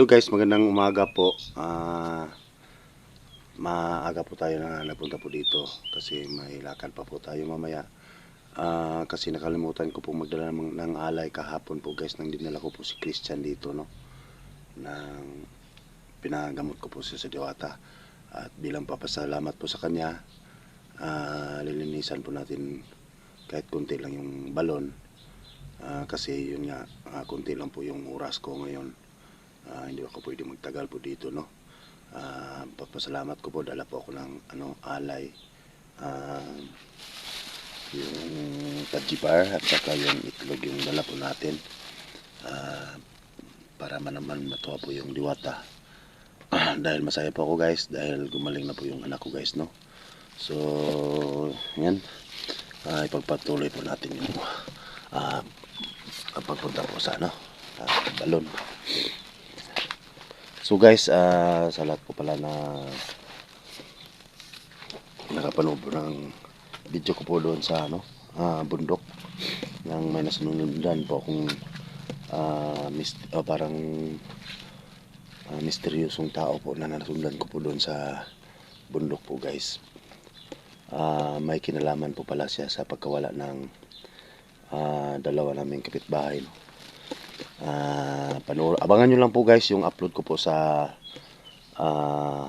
Hello guys, magandang umaga po. Ah, maaga po tayo na napunta po dito kasi may lakad pa po tayo mamaya. Ah, kasi nakalimutan ko po magdala ng, alay kahapon po guys nang dinala ko po si Christian dito no. Nang pinagamot ko po siya sa Diwata. At bilang papasalamat po sa kanya, ah, lilinisan po natin kahit konti lang yung balon. Ah, kasi yun nga, ah, konti lang po yung oras ko ngayon. Ah, hindi ako pwede magtagal po dito no. Ah, papasalamat ko po dala po ako ng ano alay. Ah, yung pajibar at saka yung itlog yung dala po natin. Ah, para man naman matuwa po yung diwata. dahil masaya po ako guys dahil gumaling na po yung anak ko guys no. So, yan. Ah, ipagpatuloy po natin yung ah, pagpunta po sa ano, ah, balon. So guys, ah, sa lahat po pala na nakapanood ng video ko po doon sa ano, ah, bundok ng may nasunundan po akong ah, mis- ah, parang ah, misteryosong tao po na nasundan ko po doon sa bundok po guys. Ah, may kinalaman po pala siya sa pagkawala ng ah, dalawa naming kapitbahay. No? Ah, panoorin. Abangan nyo lang po guys yung upload ko po sa ah,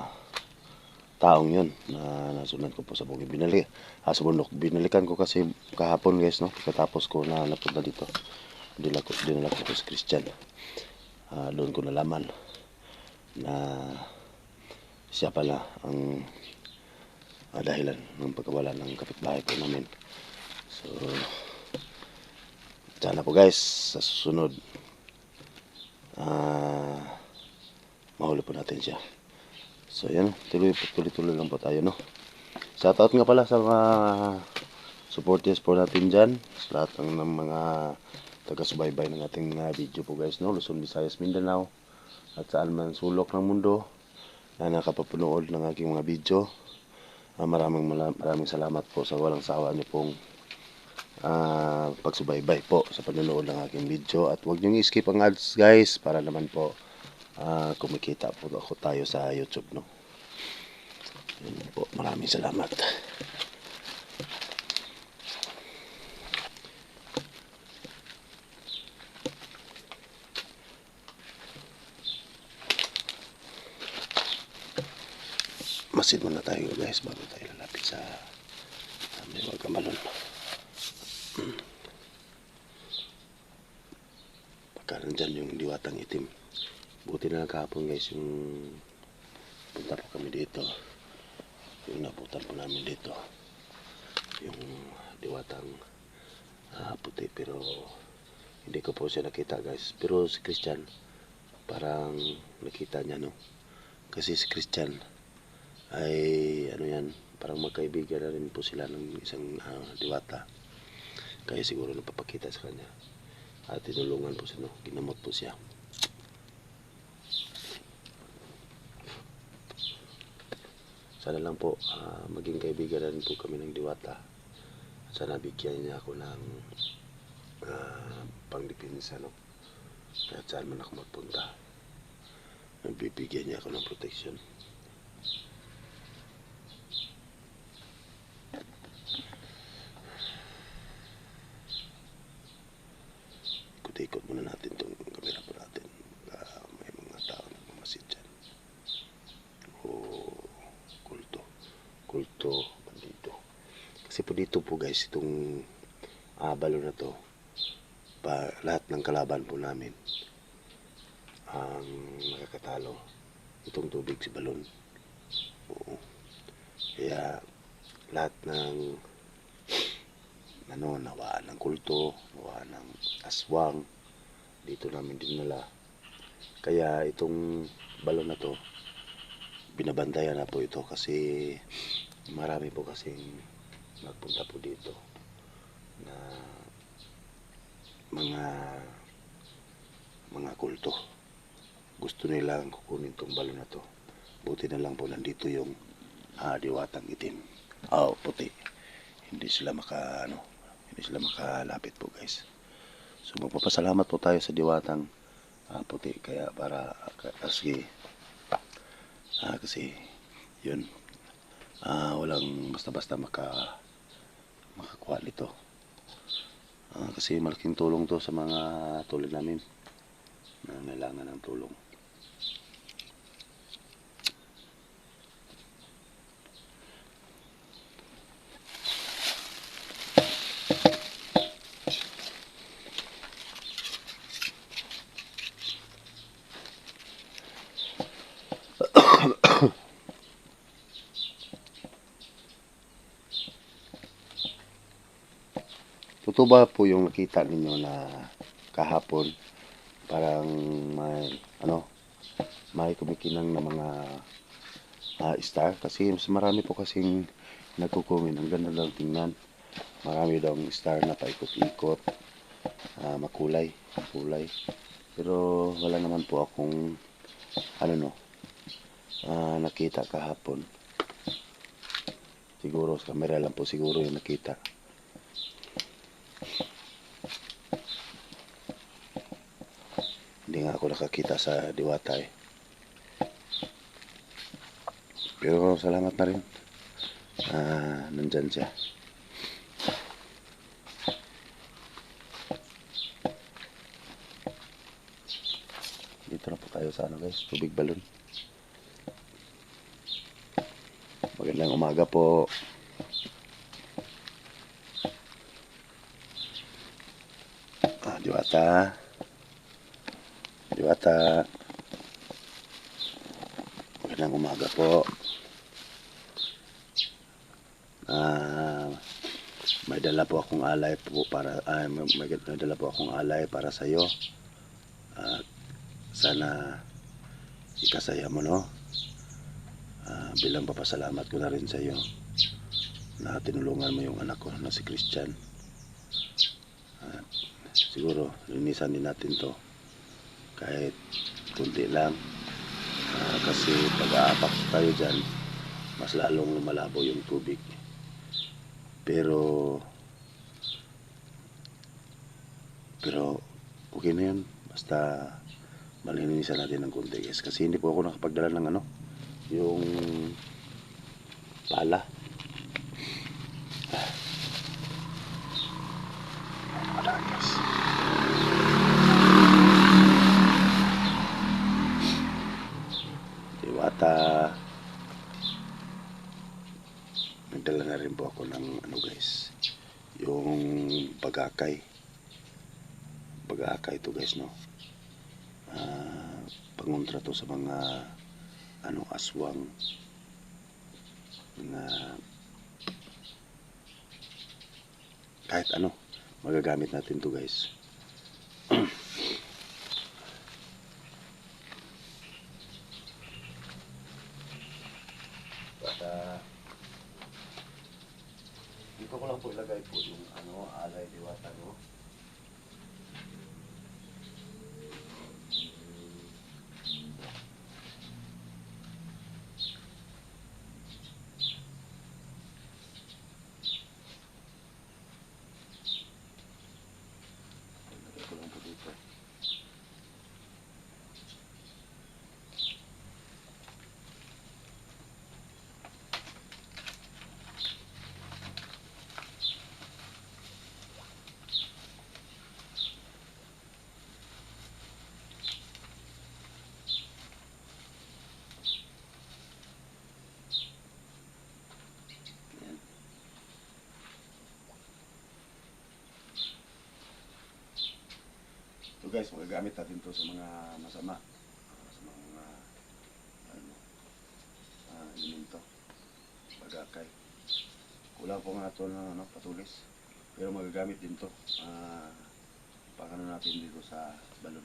taong yun na nasundan ko po sa bukid. Binali, ah, sa bundok. Binalikan ko kasi kahapon guys, no? Katapos ko na napunta dito. Dinala ko, dinala ko po sa Christian. Ah, doon ko nalaman na siya pala ang ah, dahilan ng pagkawala ng kapitbahay po namin. So, sana po guys, sa susunod, ah, mahuli po natin siya. So, yan. Tuloy, tuloy-tuloy lang po tayo, no? Shoutout nga pala sa mga supporters po natin dyan. Sa lahat ng, ng mga taga-subaybay ng ating ah, video po, guys, no? Luzon, Visayas, Mindanao. At saan man sulok ng mundo na nakapapunood ng aking mga video. Ah, maraming maraming salamat po sa walang sawa niyo pong ah, pagsubaybay po sa panonood ng aking video. At huwag niyong i-skip ang ads, guys, para naman po ah, kumikita po ako tayo sa YouTube, no? Yun po, maraming salamat. Masid muna tayo guys bago tayo lalapit sa sa may wagamalon. Pagka diwatang itim. Buti na lang kahapon guys yung punta po kami dito. Yung naputan po namin dito. Yung diwatang ah, puti pero hindi ko po siya nakita guys. Pero si Christian parang nakita niya no. Kasi si Christian ay ano yan, parang magkaibigan na rin po sila ng isang ah, diwata. Kaya siguro napapakita sa kanya. At tinulungan po siya, no? ginamot po siya. Sana lang po ah, maging kaibigan rin po kami ng diwata. At sana bigyan niya ako ng uh, pangdepensa, no? Kahit saan man ako magpunta. Bibigyan niya ako ng protection. Ikot-ikot muna natin itong kamera po natin. Baka may mga tao na pumasid dyan. O kulto. Kulto, bandito. Kasi po dito po guys, itong abalo na to, pa, lahat ng kalaban po namin ang nakakatalo. Itong tubig si balon. Oo. Kaya lahat ng ano, nawaan ng kulto, nawaan ng aswang, dito namin dinala. Kaya itong balon na to, binabantayan na po ito kasi marami po kasing nagpunta po dito na mga mga kulto. Gusto nilang kukunin tong balon na to. Buti na lang po nandito yung ah, diwatang itim. Oh, puti. Hindi sila maka, ano, hindi sila makalapit po guys. So magpapasalamat po tayo sa diwatang ah, puti. Kaya para, ka- kasi, ah, kasi, yun, ah, walang basta-basta maka, makakuha nito. Ah, kasi malaking tulong to sa mga tulad namin na kailangan ng tulong. Totoo ba po yung nakita ninyo na kahapon? Parang may ano may kumikinang na mga ah, star. Kasi mas marami po kasing nagkukumin ang ganda daw tingnan. Marami daw ang star na paikot-ikot ah, makulay makulay. Pero wala naman po akong ano no ah, nakita kahapon. Siguro sa camera lang po siguro yung nakita nakakita sa diwata eh. Pero salamat na rin. Ah, nandyan siya. Dito na po tayo sa ano guys, tubig balon. Magandang umaga po. Ah, diwata. Diwata. Magandang umaga po. Ah, may dala po akong alay po para ah, may, may dala po akong alay para sa iyo. At sana ikasaya mo no. Ah, bilang papasalamat ko na rin sa iyo na tinulungan mo yung anak ko na si Christian. At siguro linisan din natin to kahit kunti lang. Ah, kasi pag aapak tayo dyan mas lalong lumalabo yung tubig. Pero pero okay na yun basta malinisan natin ng kunti guys. Kasi hindi po ako nakapagdala ng ano yung pala Ah. Wala, guys. Diwata. Nagdala na rin po ako ng ano guys. Yung bagakay. Bagakay to guys no. Ah, pangontra to sa mga ano aswang na kahit ano magagamit natin to guys. At ah, dito ko lang po ilagay po yung ano, alay diwata no. Ilagay ko lang po dito. Ayan. So guys, magagamit natin to sa mga masama. ah, Sa mga ano, ah, elemento. Bagakay. Kulang po nga ito ng ano, patulis. Pero magagamit din to. Ah, pangano natin dito sa balon.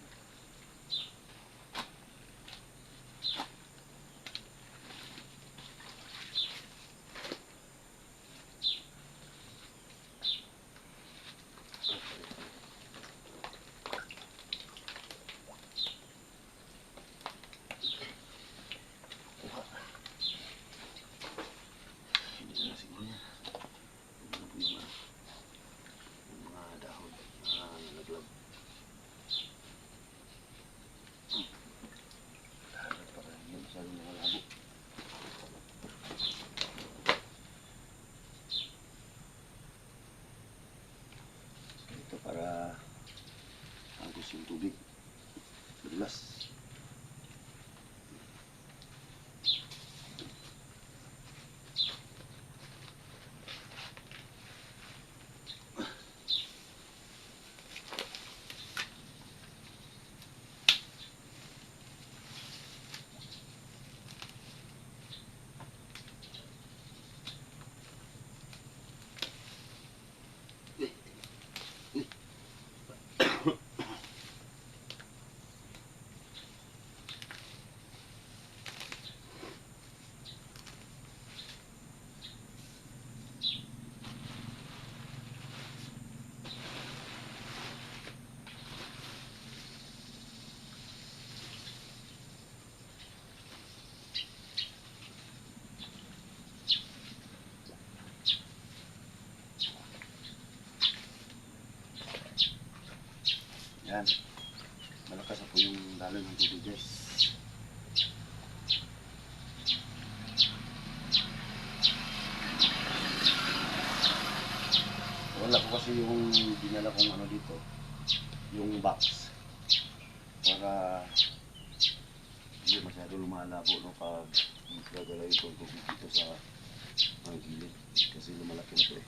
Dito, yung box. Para hindi masyado lumalabo no pag gagalawin ko yung tubig dito sa mga gilid. Kasi lumalaki na ito eh.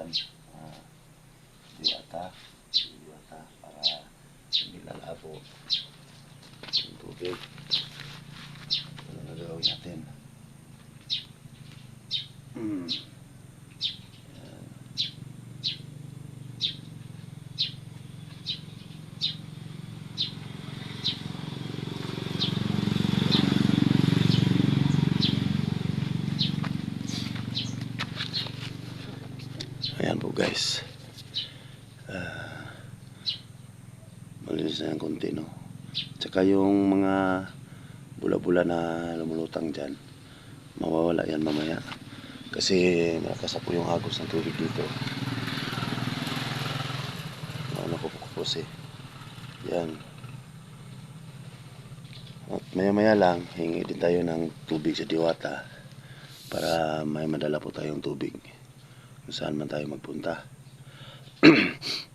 Apakan. Uh, diwata. Diwata para hindi lalabo yung tubig. Ano na gagawin natin? Hmm. Malinis na yung konti no. Tsaka yung mga bula-bula na lumulutang dyan, mawawala yan mamaya. Kasi malakas po yung agos ng tubig dito. Ano ko po eh. Yan. At maya-maya lang, hingi din tayo ng tubig sa diwata para may madala po tayong tubig kung saan man tayo magpunta.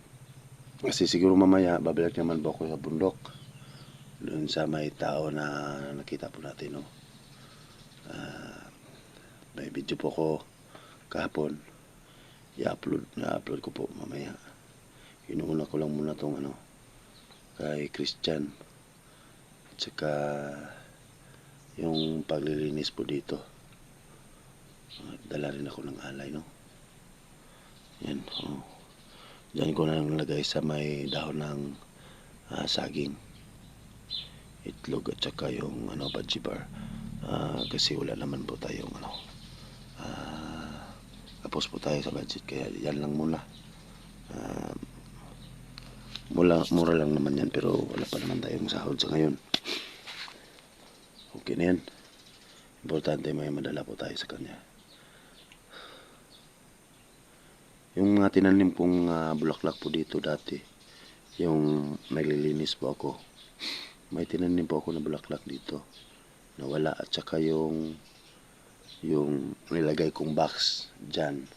Kasi siguro mamaya, babalik naman po ako sa bundok. Doon sa may tao na nakita po natin, no? Ah, may video po ako kahapon. I-upload, i-upload ko po mamaya. Inuuna ko lang muna tong ano, kay Christian. At saka, yung paglilinis po dito. Dala rin ako ng alay, no? Yan, oh. Diyan ko na lang nilagay sa may dahon ng ah, saging. Itlog at saka yung ano, budgie bar. Ah, kasi wala naman po tayong ano. Ah, tapos po tayo sa budget kaya yan lang muna. Ah, mula, mura lang naman yan pero wala pa naman tayong sahod sa ngayon. Okay na yan. Importante may madala po tayo sa kanya. Yung mga tinanim pong ah, bulaklak po dito dati, yung naglilinis po ako, may tinanim po ako na bulaklak dito. Nawala at saka yung yung nilagay kong box dyan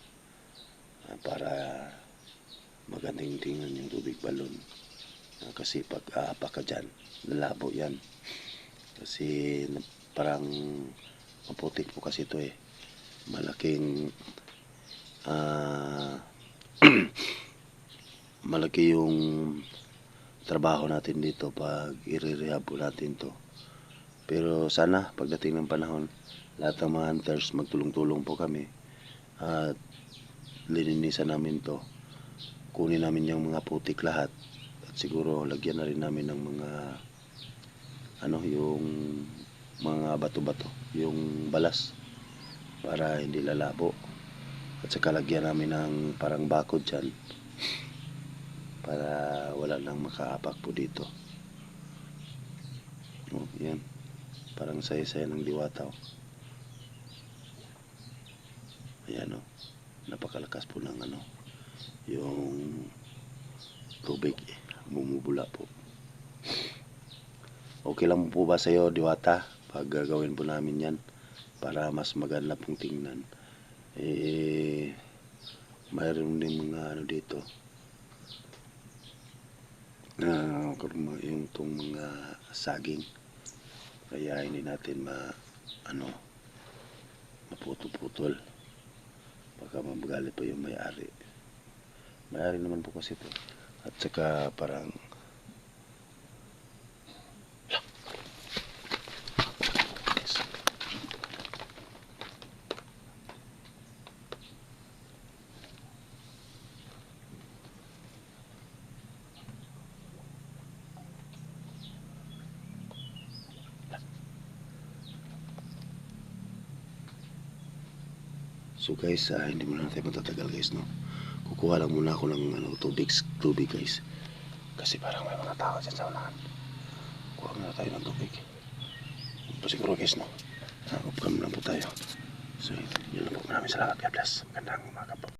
ah, para magandang tingnan yung tubig balon. Ah, kasi pag aapak ka dyan, lalabo yan. Kasi parang maputik po kasi ito eh. Malaking ah malaki yung trabaho natin dito pag i-rehab po natin to. Pero sana pagdating ng panahon, lahat ng mga hunters magtulong-tulong po kami at lininisan namin to. Kunin namin yung mga putik lahat at siguro lagyan na rin namin ng mga ano yung mga bato-bato, yung balas para hindi lalabo. At saka lagyan namin ng parang bakod dyan para wala nang makaapak po dito. Oh, yan. Parang saya-saya ng diwata. Oh. Ayan oh. Napakalakas po ng ano. Yung tubig eh. Bumubula po. Okay lang po ba sa'yo, diwata? Pag gagawin po namin yan para mas maganda pong tingnan eh mayroon din mga ano dito uh, yung itong mga saging. Kaya hindi natin ma ano maputol-putol. Baka mabagalit pa yung may-ari. May-ari naman po kasi ito. At saka parang So guys, ah, hindi muna natin matatagal guys, no? Kukuha lang muna ako ng ano, tubig, tubig guys. Kasi parang may mga tao sa unahan. Kuha muna tayo ng tubig. Ito guys, no? Nakapagam lang po tayo. So, yun lang po. Maraming salamat. God bless. Magandang umaga po.